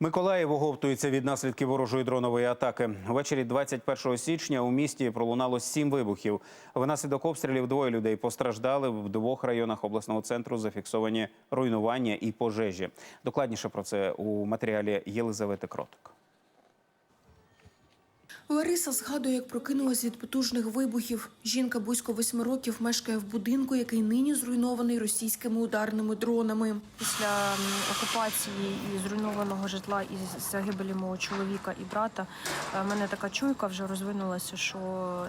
Миколаїв оговтується від наслідків ворожої дронової атаки. Ввечері 21 січня у місті пролунало сім вибухів. Внаслідок обстрілів двоє людей постраждали. В двох районах обласного центру зафіксовані руйнування і пожежі. Докладніше про це у матеріалі Єлизавети Кротик. Лариса згадує, як прокинулась від потужних вибухів. Жінка близько восьми років мешкає в будинку, який нині зруйнований російськими ударними дронами. Після окупації і зруйнованого житла і загибелі мого чоловіка і брата, е, мене така чуйка вже розвинулася, що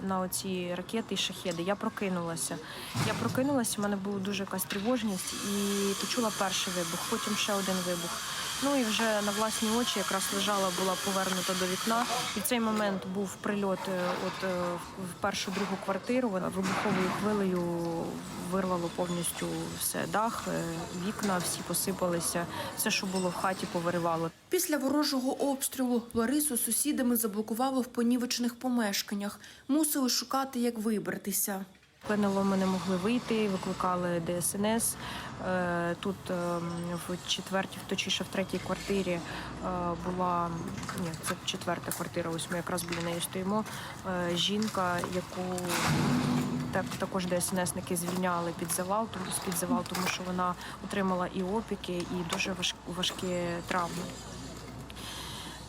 на оці ракети і шахеди. Я прокинулася. Я прокинулася, в мене була дуже якась тривожність і почула перший вибух, потім ще один вибух. Ну і вже на власні очі якраз лежала, була повернута до вікна. І в цей момент був прильот е, от е, в першу другу квартиру. Вибуховою хвилею вирвало повністю все дах, е, вікна всі посипалися, все, що було в хаті, повиривало. Після ворожого обстрілу Ларису сусідами заблокувало в понівечених помешканнях. Мусили шукати, як вибратися. ПНЛО ми не могли вийти, викликали ДСНС. Е, Тут е, в четвертій, точніше в третій квартирі е, була ні, це четверта квартира. Ось ми якраз біля неї стоїмо. Е, Жінка, яку так також ДСНСники звільняли під завал, тому з-під завал, тому що вона отримала і опіки, і дуже важкі травми.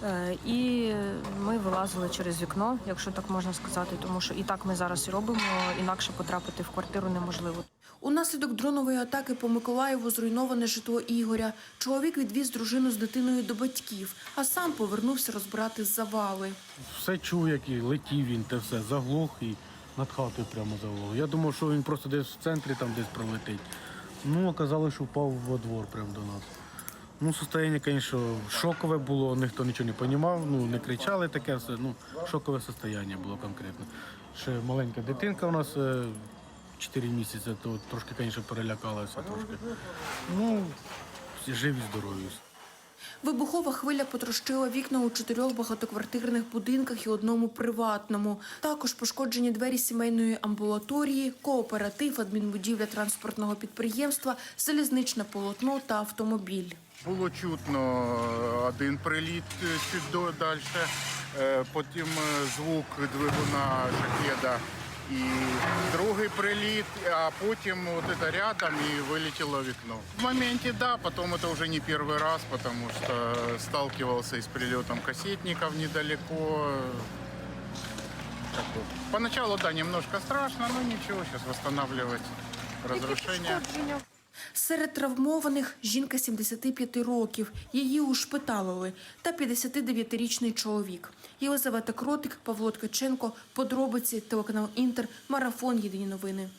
Е, І ми вилазили через вікно, якщо так можна сказати, тому що і так ми зараз і робимо, інакше потрапити в квартиру неможливо. Унаслідок дронової атаки по Миколаєву зруйноване житло Ігоря. Чоловік відвіз дружину з дитиною до батьків, а сам повернувся розбирати завали. Все чув, як і летів він, те все заглох і над хатою прямо заглох. Я думав, що він просто десь в центрі там десь пролетить. Ну, оказалось, що впав во двор прямо до нас. Ну, состояние, звісно, шокове було, ніхто нічого не розумів, ну, не кричали таке все. Ну, шокове состояння було конкретно. Ще маленька дитинка у нас 4 місяці, то трошки, звісно, перелякалася трошки. Ну, живі, здорові. Вибухова хвиля потрощила вікна у чотирьох багатоквартирних будинках і одному приватному. Також пошкоджені двері сімейної амбулаторії, кооператив, адмінбудівля транспортного підприємства, залізничне полотно та автомобіль. Було чутно один приліт е, чуть далі, е, потім е, звук двигуна шахеда і другий приліт, а потім от це рядом і вилетіло вікно. В моменті, да, потім це вже не перший раз, тому що сталкивался із прильотом кассетников недалеко. Поначалу, да, немножко страшно, но ничего, сейчас восстанавливать разрушения. Серед травмованих жінка 75 років. Її ушпиталили та 59-річний чоловік. Єлизавета Кротик, Павло Ткаченко, подробиці, телеканал Інтер, марафон Єдині новини.